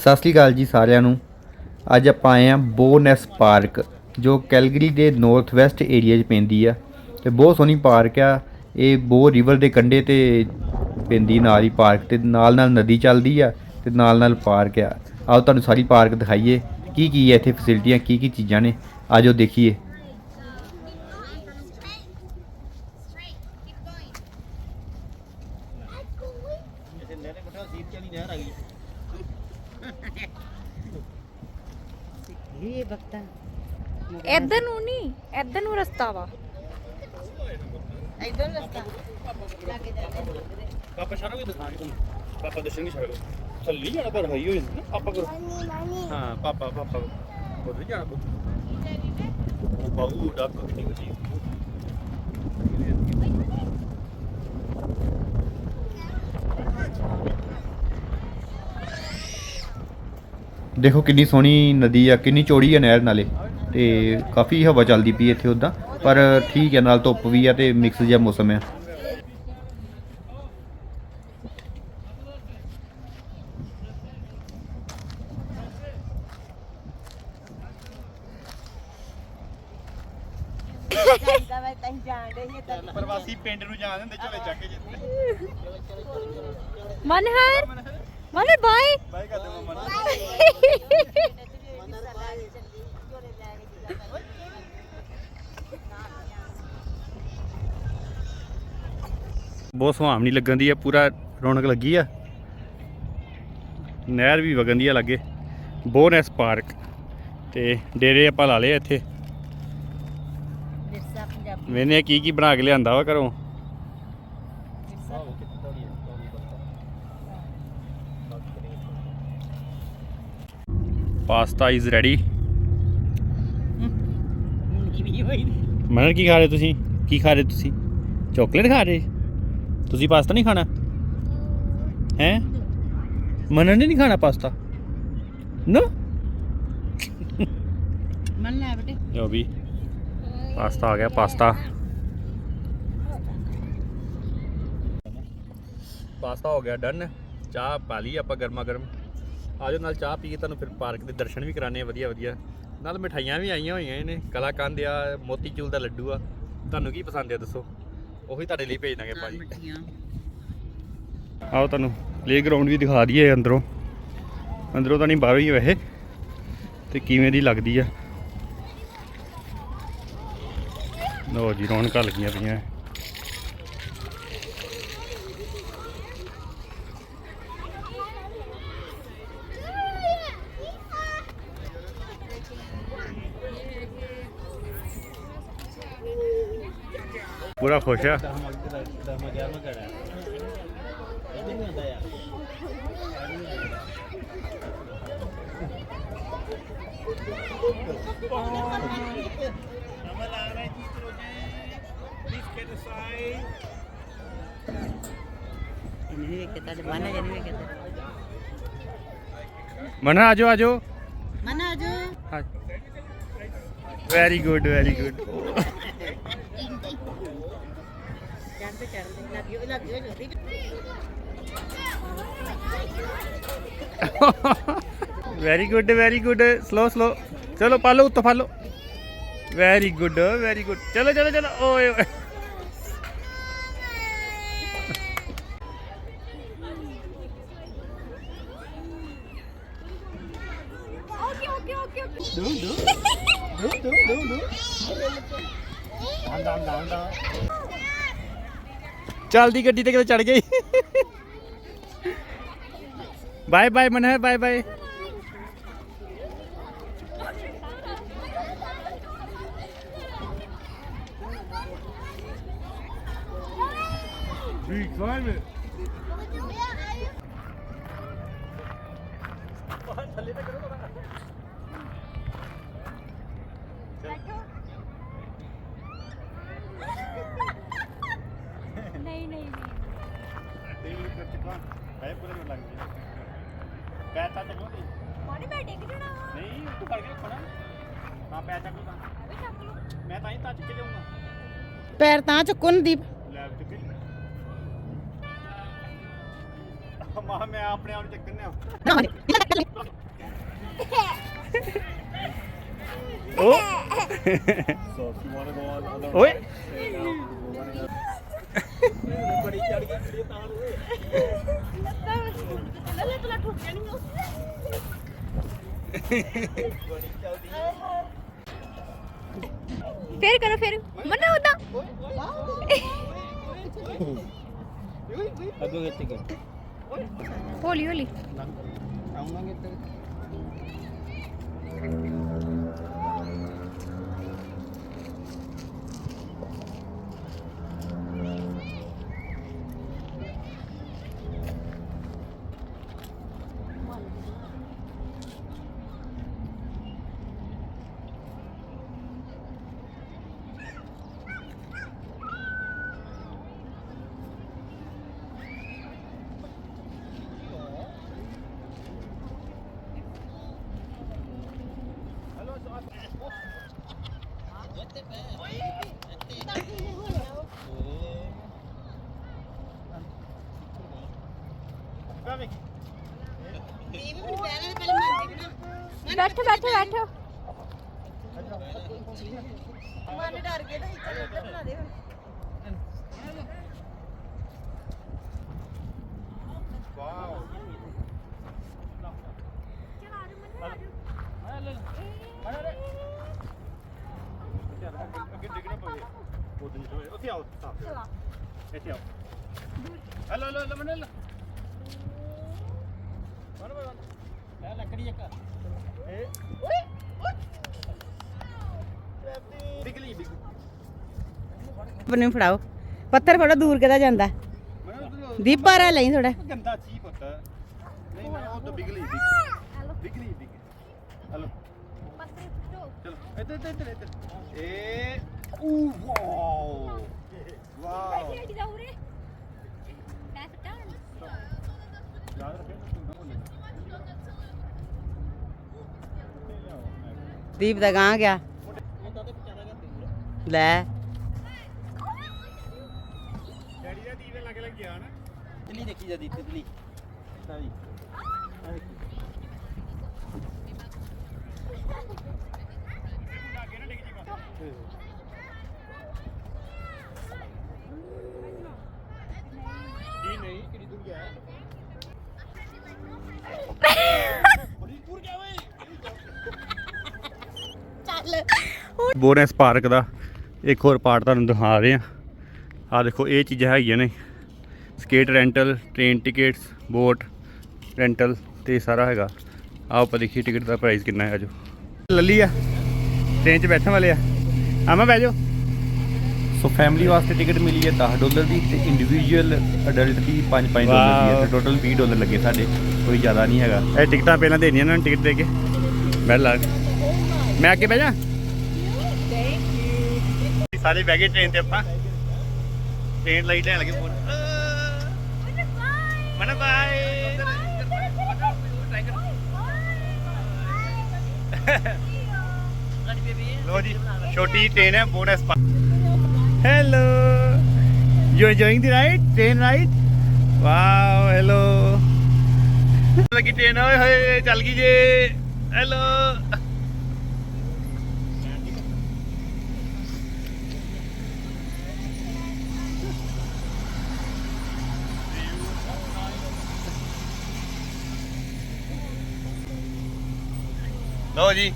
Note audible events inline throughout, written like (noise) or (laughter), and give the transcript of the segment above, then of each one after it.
ਸਤਿ ਸ੍ਰੀ ਅਕਾਲ ਜੀ ਸਾਰਿਆਂ ਨੂੰ। ਅੱਜ ਆਪਾਂ ਆਏ ਆ ਬੋਨੈਸ ਪਾਰਕ, ਜੋ ਕੈਲਗਰੀ ਦੇ ਨਾਰਥ ਵੈਸਟ ਏਰੀਆ 'ਚ ਪੈਂਦੀ ਆ। ਤੇ ਬਹੁਤ ਸੋਹਣੀ ਪਾਰਕ ਆ। ਇਹ ਬੋ ਰਿਵਰ ਦੇ ਕੰਢੇ ਤੇ ਪੈਂਦੀ, ਨਾਲ ਹੀ ਪਾਰਕ ਤੇ ਨਾਲ ਨਾਲ ਨਦੀ ਚੱਲਦੀ ਆ ਤੇ ਨਾਲ ਨਾਲ ਪਾਰਕ ਆ। ਆਓ ਤੁਹਾਨੂੰ ਸਾਰੀ ਪਾਰਕ ਦਿਖਾਈਏ। ਕੀ ਕੀ ਹੈ ਇੱਥੇ ਫੈਸਿਲਿਟੀਆਂ ਕੀ ਕੀ ਚੀਜ਼ਾਂ ਨੇ? ਆਜੋ ਦੇਖੀਏ। ਇਹ ਬਖਤਾ ਇੱਧਰ ਨੂੰ ਨਹੀਂ ਇੱਧਰ ਨੂੰ ਰਸਤਾ ਵਾ। ਇਧਰ ਰਸਤਾ। ਲਾਗੇ ਜਾਂਦੇ ਪਾਪਾ ਸਾਰਾ ਕੁਝ ਦਿਖਾ ਤੁਹਾਨੂੰ। ਪਾਪਾ ਦੱਸਣ ਨਹੀਂ ਸਕਦਾ ਥੱਲੀ ਜਾਣਾ ਪਰ ਹਾਈ ਹੋ ਜਾਂਦਾ ਨਾ ਪਾਪਾ ਕਰੋ ਹਾਂ ਪਾਪਾ ਪਾਪਾ ਉਧਰ ਜਾਣਾ ਪੁੱਤ। ਬਾਹੂ ਡੱਕ ਕਿੰਨੀ ਕੁ ਦੇਖੋ ਕਿੰਨੀ ਸੋਹਣੀ ਨਦੀ ਆ, ਕਿੰਨੀ ਚੌੜੀ ਆ ਨਹਿਰ ਨਾਲੇ। ਤੇ ਕਾਫੀ ਹਵਾ ਚੱਲਦੀ ਪਈ ਇੱਥੇ ਉਦਾਂ, ਪਰ ਠੀਕ ਹੈ ਨਾਲ ਧੁੱਪ ਵੀ ਆ ਤੇ ਮਿਕਸ ਜਿਹਾ ਮੌਸਮ ਆ ਜਾਂਦਾ ਵੇ ਤੈਂ ਜਾਣ ਦੇ ਇਹ ਤਾਂ ਪ੍ਰਵਾਸੀ ਪਿੰਡ ਨੂੰ ਜਾਣ ਦਿੰਦੇ ਝੋਲੇ ਚੱਕ ਕੇ ਜਿੱਤੇ ਮਨਹਰ ਮਨਹਰ ਬਾਈ ਬਾਈ ਮਮਾ ਬਹੁਤ ਸੁਹਾਵਣੀ ਲੱਗਣ ਦੀ ਆ ਪੂਰਾ ਰੌਣਕ ਲੱਗੀ ਆ। ਨਹਿਰ ਵੀ ਵਗਣ ਦੀ ਆ ਲੱਗੇ। Bowness park. ਤੇ ਡੇਰੇ ਆਪਾਂ ਲਾ ਲਏ ਇੱਥੇ। ਵਿਰਸਾ ਪੰਜਾਬੀ। ਮੈਨੇ ਕੀ ਕੀ ਬਣਾ ਕੇ ਲਿਆਂਦਾ ਵਾ ਘਰੋਂ। ਪਾਸਤਾ ਇਜ਼ ਰੈਡੀ ਮਨਰ ਕੀ ਖਾ ਰਹੇ ਤੁਸੀਂ? ਕੀ ਖਾ ਰਹੇ ਤੁਸੀਂ? ਚਾਕਲੇਟ ਖਾ ਰਹੇ? ਤੁਸੀਂ ਪਾਸਤਾ ਨਹੀਂ ਖਾਣਾ? ਹੈ? ਮਨਰ ਨੇ ਨਹੀਂ ਖਾਣਾ ਪਾਸਤਾ ਨਾ? ਮਨ ਲੈ ਬੇਟੇ। ਜੋ ਵੀ ਪਾਸਤਾ ਆ ਗਿਆ ਪਾਸਤਾ ਪਾਸਤਾ ਹੋ ਗਿਆ ਡਨ ਚਾਹ ਪਾ ਲਈ ਆਪਾਂ ਗਰਮਾ ਗਰਮ ਆਜੋ ਨਾਲ ਚਾਹ ਪੀ ਕੇ ਤੁਹਾਨੂੰ ਫਿਰ ਪਾਰਕ ਦੇ ਦਰਸ਼ਨ ਵੀ ਕਰਾਣੇ ਆ ਵਧੀਆ ਵਧੀਆ। ਨਾਲ ਮਿਠਾਈਆਂ ਵੀ ਆਈਆਂ ਹੋਈਆਂ ਨੇ ਕਲਾਕੰਦ ਆ ਮੋਤੀਚੂਰ ਦਾ ਲੱਡੂ ਆ। ਤੁਹਾਨੂੰ ਕੀ ਪਸੰਦ ਆ ਦੱਸੋ? ਉਹੀ ਤੁਹਾਡੇ ਲਈ ਭੇਜ ਦਾਂਗੇ ਭਾਜੀ। ਆਓ ਤੁਹਾਨੂੰ ਪਲੇਗਰਾਉਂਡ ਵੀ ਦਿਖਾ ਦਈਏ ਅੰਦਰੋਂ। ਅੰਦਰੋਂ ਤਾਂ ਨਹੀਂ ਬਾਹਰੋਂ ਹੀ ਆ ਵੈਸੇ। ਤੇ ਕਿਵੇਂ ਦੀ ਲੱਗਦੀ ਆ। ਲੋ ਜੀ ਰੌਣਕਾਂ ਲੱਗੀਆਂ ਪਈਆਂ। ਪੂਰਾ ਖੁਸ਼ ਆ। ਮਨ ਆਜੋ ਆਜੋ। ਮਨ ਆ ਜਾ ਵੈਰੀ ਗੁੱਡ ਵੈਰੀ ਗੁੱਡ ਚੜ ਤੇ ਚੜ ਦੇ ਲੱਗਿਓ ਲੱਗਿਓ ਜੋਰੀ very good very good slow slow ਚਲੋ ਪਾਲੋ ਉੱਤੋਂ ਪਾਲੋ ਵੈਰੀ ਗੁੱਡ ਵੈਰੀ ਗੁੱਡ ਚਲੋ ਚਲੋ ਚਲੋ ਓਏ ਓਏ ਓਕੇ ਓਕੇ ਓਕੇ ਓਕੇ ਚੱਲਦੀ ਗੱਡੀ ਤੇ ਕਿਤੇ ਚੜ ਗਈ। ਬਾਏ ਬਾਏ ਮਨ ਹੈ। ਬਾਏ ਬਾਏ ਨਹੀਂ ਨਹੀਂ ਨਹੀਂ ਪੈਸਾ ਚੱਕੋ ਮਾਨੀ ਮੈਂ ਡਿੱਗ ਜਾਣਾ ਵਾ ਨਹੀਂ ਤੂੰ ਫੜ ਕੇ ਰੱਖਣਾ ਹਾਂ ਪੈਸਾ ਚੱਕੋ ਮੈਂ ਵੀ ਚੱਕ ਲੂ ਮੈਂ ਤਾਂ ਹੀ ਤਾਂ ਚੁੱਕ ਜਾਊਂਗਾ ਪੈਰ ਤਾਂ ਚੁੱਕੋ ਨਦੀਪ ਲੈ ਚੁੱਕੇ ਮਾਂ ਮੈਂ ਆਪਣੇ ਆਪ ਨੂੰ ਚੱਕਣ ਨੇ ਓ। ਓਏ। ਲੱਲੇ ਤਲਾ ਠੁੱਕ ਜਾਣੀ ਫੇਰ ਕਰੋ ਫੇਰ। ਮਨਾ ਉਦਾਂ ਅੱਗੋਂ ਕਿੱਥੇ ਗਏ ਹੌਲੀ ਹੌਲੀ। ਆਉਂਗਾ ਕਿੱਥੇ ਬੈਠੋ ਬੈਠੋ ਬੈਠੋ। ਮਨ ਡਰ ਗਿਆ ਤਾਂ ਇੱਥੇ ਇੱਧਰ ਬਣਾ ਦੇ ਹੁਣ ਉੱਥੇ ਆਓ ਇੱਥੇ ਆਓ। ਹਲੋ ਹਲੋ ਹਲੋ ਮਨਲ ਮਨ ਮਨ ਲੈ ਲੱਕੜੀ ਇੱਕ। ਏ ਓਏ ਬਿਗਲੀ ਬਿਗਲੀ ਆਪਣੇ ਨੂੰ ਫੜਾਓ। ਪੱਥਰ ਫੜੋ ਦੂਰ ਕਿਦਾ ਜਾਂਦਾ। ਦੀਪ ਬਾਰਾ ਲਈ ਥੋੜਾ ਗੰਦਾ ਚੀ ਪੁੱਤ। ਨਹੀਂ ਮੈਂ ਉਹ ਤਾਂ ਬਿਗਲੀ ਬਿਗਲੀ ਬਿਗਲੀ ਹਲੋ। ਚਲੋ ਇੱਧਰ ਇੱਧਰ ਇੱਧਰ। ਇੱਧਰ ਏ ਓ ਵਾਓ। ਯਾਦ ਰੱਖਿਓ ਤੂੰ ਨਾ ਦੀਪ ਦਾ ਗਾਂ ਗਿਆ। ਲੈ। ਡੈਡੀ ਦਾ ਦੀਵੇ ਲੱਗ ਲੱਗ ਗਿਆ ਨਾ। ਤਿੱਲੀ ਦੇਖੀ ਜਾਂਦੀ ਤਿੱਲੀ ਸਾਰੀ ਜੀ ਨਹੀਂ ਕਿਹੜੀ ਦੂਰ ਗਿਆ ਬੋਰੈਸ ਪਾਰਕ ਦਾ। ਇੱਕ ਹੋਰ ਪਾਰਟ ਤੁਹਾਨੂੰ ਦਿਖਾ ਰਹੇ ਆ ਆ ਦੇਖੋ ਇਹ ਚੀਜ਼ਾਂ ਹੈਗੀਆਂ ਨੇ। Skate rental train tickets boat rental ਤੇ ਸਾਰਾ ਹੈਗਾ। ਆਓ ਆਪਾਂ ਦੇਖੀਏ ਟਿਕਟ ਦਾ ਪ੍ਰਾਈਸ ਕਿੰਨਾ ਹੈ ਆਜੋ ਲੱਲੀ ਆ। ਟ੍ਰੇਨ 'ਚ ਬੈਠਣ ਵਾਲੇ ਆ। ਆਮਾ ਬਹਿ ਜਾਓ। ਸੋ ਫੈਮਿਲੀ ਵਾਸਤੇ ਟਿਕਟ ਮਿਲੀ ਹੈ 10 ਡਾਲਰ ਦੀ ਤੇ ਇੰਡੀਵਿਜੂਅਲ ਅਡਲਟ ਦੀ 5-5 ਡਾਲਰ ਦੀ ਹੈ ਤੇ ਟੋਟਲ 20 ਡਾਲਰ ਲੱਗੇ ਸਾਡੇ। ਕੋਈ ਜ਼ਿਆਦਾ ਨਹੀਂ ਹੈਗਾ। ਇਹ ਟਿਕਟਾਂ ਪਹਿਲਾਂ ਦੇਣੀਆਂ ਨੂੰ ਟਿਕਟ ਦੇ ਕੇ। ਬਹਿ ਲਾ। ਮੈਂ ਅੱਗੇ ਬਹਿ ਜਾ। ਸਾਰੇ ਬਹਿ ਗਏ ਟ੍ਰੇਨ ਤੇ ਆਪਾਂ। ਟ੍ਰੇਨ ਲਈ ਲੈਣ ਲੱਗੇ ਫੋਨ ਮਨ ਬਾਏ ਲੋ ਜੀ ਛੋਟੀ ਟ੍ਰੇਨ ਹੈ Bowness hello you enjoying the ride? Train ride? Wow hello ਲੱਗੀ ਟ੍ਰੇਨ ਓਏ ਹੋਏ ਚੱਲ ਗਈ ਜੇ। ਹੈਲੋ ਲੋ ਜੀ।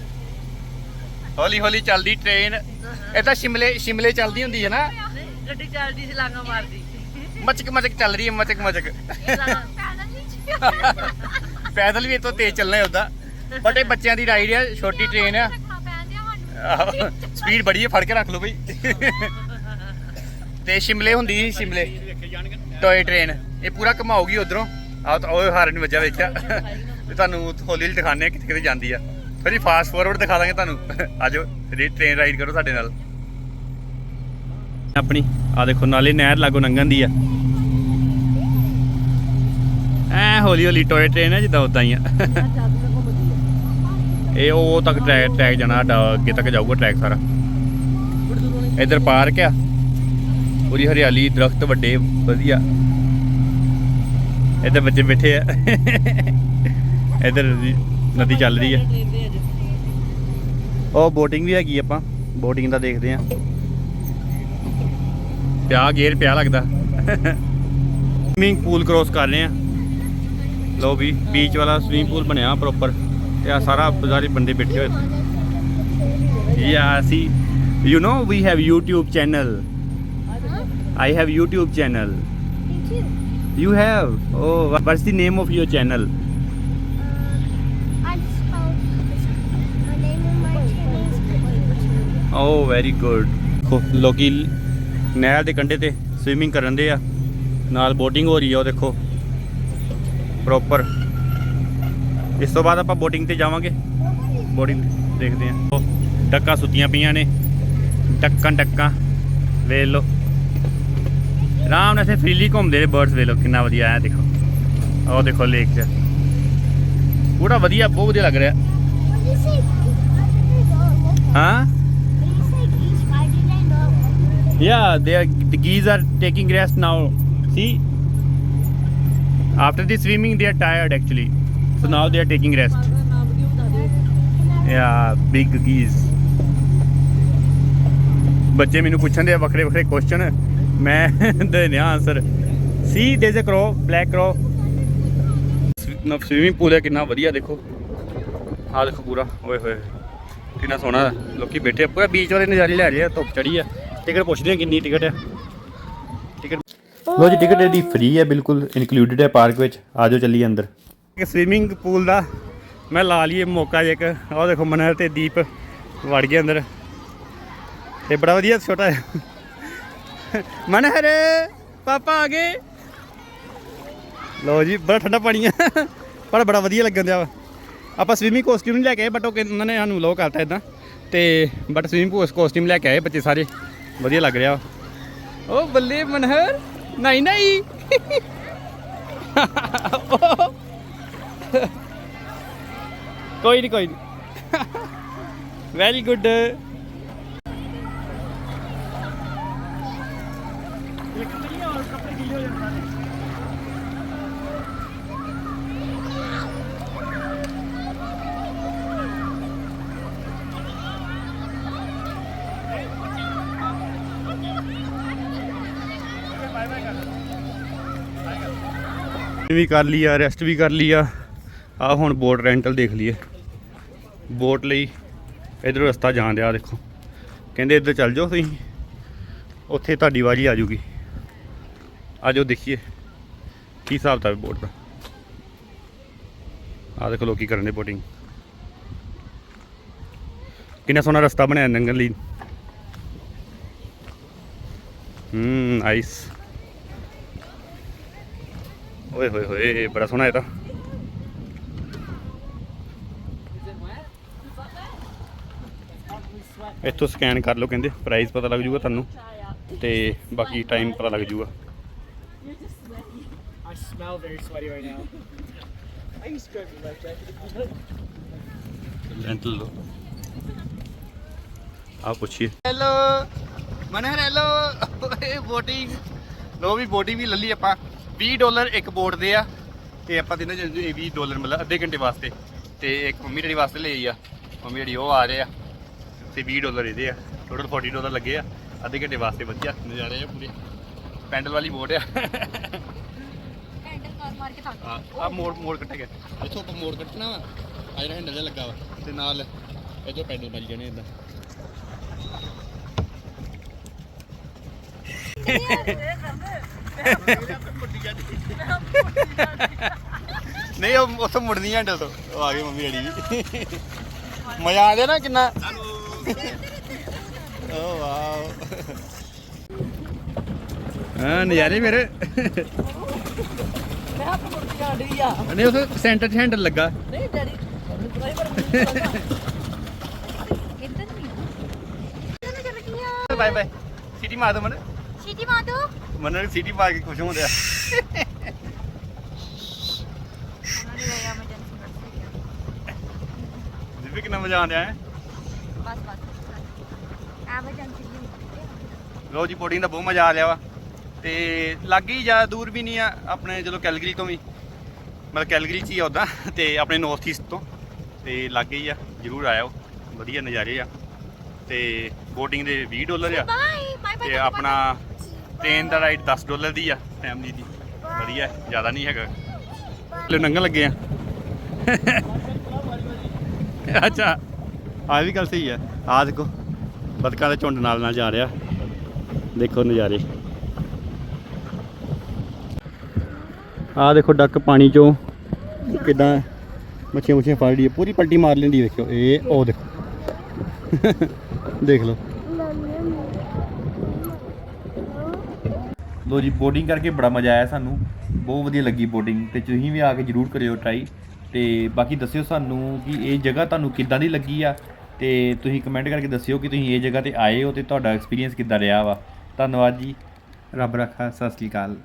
ਹੌਲੀ ਹੌਲੀ ਚੱਲਦੀ ਟ੍ਰੇਨ ਇਹ ਤਾਂ ਸ਼ਿਮਲੇ ਸ਼ਿਮਲੇ ਚੱਲਦੀ ਹੁੰਦੀ ਹੈ ਨਾ। ਗੱਡੀ ਚੱਲਦੀ ਸੀ ਲਾਂਗਾ ਮਾਰਦੀ ਮਚਕ ਮਚਕ ਚੱਲ ਰਹੀ ਹੈ ਮਚਕ ਮਚਕ। ਪੈਦਲ ਵੀ ਇਹ ਤੋਂ ਤੇਜ਼ ਚੱਲਣਾ ਹੈ ਉਹਦਾ ਬਟ ਇਹ ਬੱਚਿਆਂ ਦੀ ਰਾਈਡ ਹੈ ਛੋਟੀ ਟ੍ਰੇਨ ਹੈ ਸਪੀਡ ਬੜੀ ਹੈ ਫੜ ਕੇ ਰੱਖ ਲਓ ਬਈ। ਤੇ ਸ਼ਿਮਲੇ ਹੁੰਦੀ ਸੀ ਸ਼ਿਮਲੇ। ਟੋਏ ਟ੍ਰੇਨ ਇਹ ਪੂਰਾ ਘਮਾਉਗੀ ਉਧਰੋਂ। ਆਹ ਤਾਂ ਉਹ ਹਾਰਨ ਵੱਜਾ ਵੇਖਿਆ। ਤੇ ਤੁਹਾਨੂੰ ਹੌਲੀ ਹੌਲੀ ਦਿਖਾਣੇ ਕਿੱਥੇ ਕਿੱਥੇ ਜਾਂਦੀ ਆ। ਫਿਰ ਫਾਸਟ ਫਾਰਵਰਡ ਦਿਖਾ ਦਾਂਗੇ ਤੁਹਾਨੂੰ। (laughs) ਆਜੋ ਫਿਰ ਟ੍ਰੇਨ ਰਾਈਡ ਕਰੋ ਸਾਡੇ ਨਾਲ। ਆਪਣੀ ਆ ਦੇਖੋ, ਨਾਲੇ ਨਹਿਰ ਲਾਗੋ ਲੰਘਣ ਦੀ ਆ। ਐ ਹੌਲੀ ਹੌਲੀ ਟੋਏ ਟ੍ਰੇਨ ਹੈ ਜਿੱਦਾਂ ਉਦਾਂ ਹੀ ਆ। (laughs) ਇਹ ਉਹ ਤੱਕ ਟਰੈਕ ਟਰੈਕ ਜਾਣਾ ਅੱਗੇ ਤੱਕ ਜਾਊਗਾ ਟਰੈਕ ਸਾਰਾ। ਇੱਧਰ ਪਾਰਕ ਆ। ਪੂਰੀ ਹਰਿਆਲੀ, ਦਰਖਤ ਵੱਡੇ, ਵਧੀਆ। ਇੱਧਰ ਬੱਚੇ ਬੈਠੇ ਆ। (laughs) ਇੱਧਰ ਨਦੀ ਚੱਲ ਰਹੀ ਆ ਉਹ ਬੋਟਿੰਗ ਵੀ ਹੈਗੀ ਆਪਾਂ ਬੋਟਿੰਗ ਦਾ ਦੇਖਦੇ ਆਂ ਪਿਆ ਗੇਰ ਪਿਆ ਲੱਗਦਾ। ਸਵਿਮਿੰਗ ਪੂਲ ਕ੍ਰੋਸ ਕਰ ਰਹੇ ਆਂ ਲੋ ਵੀ ਬੀਚ ਵਾਲਾ ਸਵਿਮਿੰਗ ਪੂਲ ਬਣਿਆ ਪ੍ਰੋਪਰ ਤੇ ਆ ਸਾਰਾ ਸਾਰੇ ਬੰਦੇ ਬੈਠੇ ਹੋਏ। Yeah see you know we have YouTube channel I have YouTube channel You have? Oh, wha- what's the name of your channel? I just called my name of my very good. ਦੇਖੋ ਲੋਕੀ ਨਹਿਰ ਦੇ ਕੰਢੇ ਤੇ swimming ਕਰਨ ਦੇ ਆ। ਨਾਲ ਬੋਟਿੰਗ ਹੋ ਰਹੀ ਆ ਉਹ ਦੇਖੋ। ਪ੍ਰੋਪਰ ਇਸ ਤੋਂ ਬਾਅਦ ਆਪਾਂ ਬੋਟਿੰਗ ਤੇ ਜਾਵਾਂਗੇ। ਬੋਟਿੰਗ ਦੇਖਦੇ ਆ ਡੱਕਾਂ ਸੁੱਤੀਆਂ ਪਈਆਂ ਨੇ। ਡੱਕਾਂ ਡੱਕਾਂ। ਵੇਖ ਲਓ। ਆਰਾਮ ਨਾਲ ਇੱਥੇ ਫ੍ਰੀਲੀ ਘੁੰਮਦੇ ਨੇ ਬਰਡਸ ਵੇਖ ਲਓ ਕਿੰਨਾ ਵਧੀਆ ਆ ਦੇਖੋ। ਉਹ ਦੇਖੋ ਲੇਕ 'ਚ। ਪੂਰਾ ਵਧੀਆ ਬਹੁਤ ਵਧੀਆ ਲੱਗ ਰਿਹਾ। ਹਾਂ do you say? Geese? Why did I know? Yeah, they are, the geese are taking rest now. See, after the swimming, they are tired actually. So now they are taking rest. Yeah, big geese. ਬੱਚੇ ਮੈਨੂੰ ਪੁੱਛਣ ਦੇ ਆ ਵੱਖਰੇ ਵੱਖਰੇ question ਮੈਂ ਦੇ ਨਿਆ answer C there's a crow black crow swimming pool ਹੈ ਕਿੰਨਾ ਵਧੀਆ ਦੇਖੋ ਆਹ ਦੇਖੋ ਪੂਰਾ ਓਏ ਹੋਏ ਕਿੰਨਾ ਸੋਹਣਾ ਲੋਕੀ ਬੈਠੇ ਆ, ਪੂਰਾ ਬੀਚ ਵਾਲੇ ਨਜ਼ਾਰੇ ਲੈ ਰਹੇ ਆ ਧੁੱਪ ਚੜੀ ਆ ਟਿਕਟ ਪੁੱਛਦੇ ਆ ਕਿੰਨੀ ਟਿਕਟ ਆ। ਟਿਕਟ ਲੋ ਜੀ ਟਿਕਟ ਇਹਦੀ ਫ੍ਰੀ ਹੈ ਬਿਲਕੁਲ ਇਨਕਲੂਡਡ ਹੈ ਪਾਰਕ ਵਿੱਚ। ਆਜੋ ਚੱਲੀਏ ਅੰਦਰ। ਇੱਕ ਸਵਿਮਿੰਗ ਪੂਲ ਦਾ ਮੈਂ ਲਾ ਲਈਏ ਮੌਕਾ ਜਿਹਾ ਇੱਕ। ਆਹ ਦੇਖੋ ਮਨਰ ਤੇ ਦੀਪ ਵੜ ਗਏ ਅੰਦਰ। ਤੇ ਬੜਾ ਵਧੀਆ ਛੋਟਾ ਹੈ ਮਨਹਰ ਪਾਪਾ ਆ ਗਏ। ਲੋ ਜੀ ਬੜਾ ਠੰਡਾ ਪਾਣੀ ਆ। ਪਰ ਬੜਾ ਵਧੀਆ ਲੱਗਣ ਦਿਆ ਵਾ। ਆਪਾਂ ਸਵਿਮਿੰਗ ਕੋਸਟਿਊਮ ਨਹੀਂ ਲੈ ਕੇ ਆਏ ਬਟ ਉਹ ਕਹਿੰਦੇ ਉਹਨਾਂ ਨੇ ਸਾਨੂੰ ਲੋ ਕਰਤਾ ਇਦਾਂ ਤੇ ਬਟ ਸਵਿਮਿੰਗ ਪੂਲ ਕੋਸਟਿਊਮ ਲੈ ਕੇ ਆਏ ਬੱਚੇ ਸਾਰੇ। ਵਧੀਆ ਲੱਗ ਰਿਹਾ। ਵਾ ਓ ਬੱਲੇ ਮਨਹਰ ਨਹੀਂ ਨਹੀਂ ਕੋਈ ਨਹੀਂ ਕੋਈ ਨਹੀਂ ਵੈਰੀ ਗੁੱਡ ਵੀ ਕਰ ਲਈ ਆ ਰੈਸਟ ਵੀ ਕਰ ਲਈ ਆ। ਆ ਹੁਣ ਬੋਟ ਰੈਂਟਲ ਦੇਖ ਲਈਏ। ਬੋਟ ਲਈ ਇਧਰੋਂ ਰਸਤਾ ਜਾਣ ਦਿਆ ਦੇਖੋ। ਕਹਿੰਦੇ ਇੱਧਰ ਚੱਲ ਜਾਓ ਤੁਸੀਂ। ਉੱਥੇ ਤੁਹਾਡੀ ਵਾਰੀ ਆ ਜੂਗੀ ਆ ਜਾਓ, ਦੇਖੀਏ। ਕੀ ਹਿਸਾਬ ਤਾਂ ਬੋਟ ਦਾ? ਆ ਦੇਖੋ ਲੋਕੀ ਕਰਨ ਦੇ ਬੋਟਿੰਗ ਕਿੰਨਾ ਸੋਹਣਾ ਰਸਤਾ ਬਣਿਆ ਨੰਗਲ ਲਈ। ਹੂੰ ਨਾਈਸ ਓਏ ਹੋਏ ਹੋਏ ਬੜਾ ਸੋਹਣਾ ਇਹ ਤਾਂ। ਇੱਥੋਂ ਸਕੈਨ ਕਰ ਲਓ ਕਹਿੰਦੇ ਪ੍ਰਾਈਸ ਪਤਾ ਲੱਗ ਜੂਗਾ ਤੁਹਾਨੂੰ ਤੇ ਬਾਕੀ ਟਾਈਮ ਪਤਾ ਲੱਗ ਜੂਗਾ। I smell very sweaty right now. I used to drive my life jacket. Rental ਲਓ ਆ ਪੁੱਛੀਏ। ਹੈਲੋ ਮਨਹਰ ਹੈਲੋ ਓਏ VOTING ਲੋ ਵੀ VOTING ਵੀ ਲੱਲੀ ਆਪਾਂ। 20 ਡਾਲਰ ਇੱਕ ਬੋਟ ਦੇ ਆ ਤੇ ਆਪਾਂ ਦਿਨਾਂ ਚ 20 ਡਾਲਰ ਮਤਲਬ ਅੱਧੇ ਘੰਟੇ ਵਾਸਤੇ ਤੇ ਇੱਕ ਮੰਮੀ ਡੈਡੀ ਵਾਸਤੇ ਲਈ ਆ। ਮੰਮੀ ਡੈਡੀ ਉਹ ਆ ਰਹੇ ਆ ਤੇ 20 ਡਾਲਰ ਇਹਦੇ ਆ। ਟੋਟਲ 40 ਡਾਲਰ ਲੱਗੇ ਆ ਅੱਧੇ ਘੰਟੇ ਵਾਸਤੇ ਵਧੀਆ ਨਜ਼ਾਰੇ ਆ ਪੂਰੇ। ਪੈਂਡਲ ਵਾਲੀ ਬੋਟ ਆ। ਹੈਂਡਲ ਮਾਰ ਮਾਰ ਕੇ ਥੱਕ ਆ ਆ ਮੋੜ ਮੋੜ ਕੱਟਿਆ ਗਿਆ ਇੱਥੋਂ ਆਪਾਂ ਮੋੜ ਕੱਟਣਾ ਵਾ ਆ ਜਿਹੜਾ ਹੈਂਡਲ ਜਿਹਾ ਲੱਗਾ ਵਾ ਤੇ ਨਾਲ ਇੱਥੋਂ ਪੈਡਲ ਵੱਜ ਜਾਣੇ ਇਦਾਂ ਨਹੀਂ ਉਹ ਉੱਥੋਂ ਮੁੜਨੀ ਹੈਂਡਲ ਤੋਂ। ਉਹ ਆ ਗਈ ਮੰਮੀ ਅੜੀ ਵੀ ਮਜ਼ਾ ਆ ਗਿਆ ਨਾ ਕਿੰਨਾ? ਓ ਵਾਓ। ਹਾਂ ਨਜ਼ਾਰੇ ਮੇਰੇ। ਨਹੀਂ ਉਸ ਸੈਂਟਰ 'ਚ ਹੈਂਡਲ ਲੱਗਾ। ਨਹੀਂ ਬਾਏ ਬਾਏ। ਸਿਟੀ ਮਾਰ ਦੋ ਮਨ। ਮਾਦੋ ਮਨ ਸਿਟੀ ਮਾਰ ਕੇ ਖੁਸ਼ ਹੁੰਦੇ ਆ ਉਹਨਾਂ ਨੇ ਲਿਆ ਐਮਰਜੈਂਸੀ ਬਸ ਜਿਵੇਂ ਕਿੰਨਾ ਮਜ਼ਾ ਆਉਂਦਾ ਹੈ? ਬਸ ਬਸ ਐਮਰਜੈਂਸੀ ਲੋ ਜੀ ਬੋਟਿੰਗ ਦਾ ਬਹੁਤ ਮਜ਼ਾ ਆ ਰਿਹਾ ਵਾ। ਤੇ ਲੱਗ ਹੀ ਜ਼ਿਆਦਾ ਦੂਰ ਵੀ ਨਹੀਂ ਆ ਆਪਣੇ ਚਲੋ ਕੈਲਗਰੀ ਤੋਂ ਵੀ। ਮਤਲਬ ਕੈਲਗਰੀ ਚ ਹੀ ਆ ਉਦਾਂ ਤੇ ਆਪਣੇ ਨਾਰਥ ਈਸਟ ਤੋਂ। ਤੇ ਲੱਗ ਹੀ ਆ ਜਰੂਰ ਆਇਓ। ਵਧੀਆ ਨਜ਼ਾਰੇ ਆ। ਤੇ ਬੋਟਿੰਗ ਦੇ 20 ਡਾਲਰ ਆ। ਬਾਏ ਬਾਏ ਤੇ ਆਪਣਾ ਟ੍ਰੇਨ ਦਾ ਰਾਈਡ 10 ਡਾਲਰ ਦੀ ਆ ਫੈਮਿਲੀ ਦੀ ਵਧੀਆ, ਜ਼ਿਆਦਾ ਨਹੀਂ ਹੈਗਾ। ਲੈ ਨੰਗਣ ਲੱਗੇ ਆ। ਅੱਛਾ। ਆ ਵੀ ਗੱਲ ਸਹੀ ਆ। ਆ ਦੇਖੋ ਬਤਕਾਂ ਦੇ ਝੁੰਡ ਨਾਲ ਨਾਲ ਜਾ ਰਿਹਾ। ਦੇਖੋ ਨਜ਼ਾਰੇ। ਆ ਦੇਖੋ ਡੱਕ ਪਾਣੀ ਚੋਂ ਕਿਦਾਂ ਮੱਛੀਆਂ ਮੁੱਛੀਆਂ ਫੜ ਰਹੀ ਹੈ ਪੂਰੀ ਪਲਟੀ ਮਾਰ ਲੈਂਦੀ ਦੇਖਿਓ। ਇਹ, ਉਹ ਦੇਖੋ। ਦੇਖ ਲਓ। ਲੋ ਜੀ ਬੋਰਡਿੰਗ ਕਰਕੇ ਬੜਾ ਮਜ਼ਾ ਆਇਆ ਸਾਨੂੰ। ਬਹੁਤ ਵਧੀਆ ਲੱਗੀ ਬੋਰਡਿੰਗ ਤੇ ਤੁਸੀਂ ਵੀ ਆ ਕੇ ਜਰੂਰ ਕਰਿਓ ਟਰਾਈ ਤੇ ਬਾਕੀ ਦੱਸਿਓ ਸਾਨੂੰ ਕਿ ਇਹ ਜਗ੍ਹਾ ਤੁਹਾਨੂੰ ਕਿੱਦਾਂ ਦੀ ਲੱਗੀ ਆ ਤੇ ਤੁਸੀਂ ਕਮੈਂਟ ਕਰਕੇ ਦੱਸਿਓ ਕਿ ਤੁਸੀਂ ਇਹ ਜਗ੍ਹਾ ਤੇ ਆਏ ਹੋ ਤੇ ਤੁਹਾਡਾ ਐਕਸਪੀਰੀਅੰਸ ਕਿੱਦਾਂ ਰਿਹਾ ਵਾ। ਧੰਨਵਾਦ ਜੀ। ਰੱਬ ਰੱਖਾ, ਸਤਿ ਸ੍ਰੀ ਅਕਾਲ।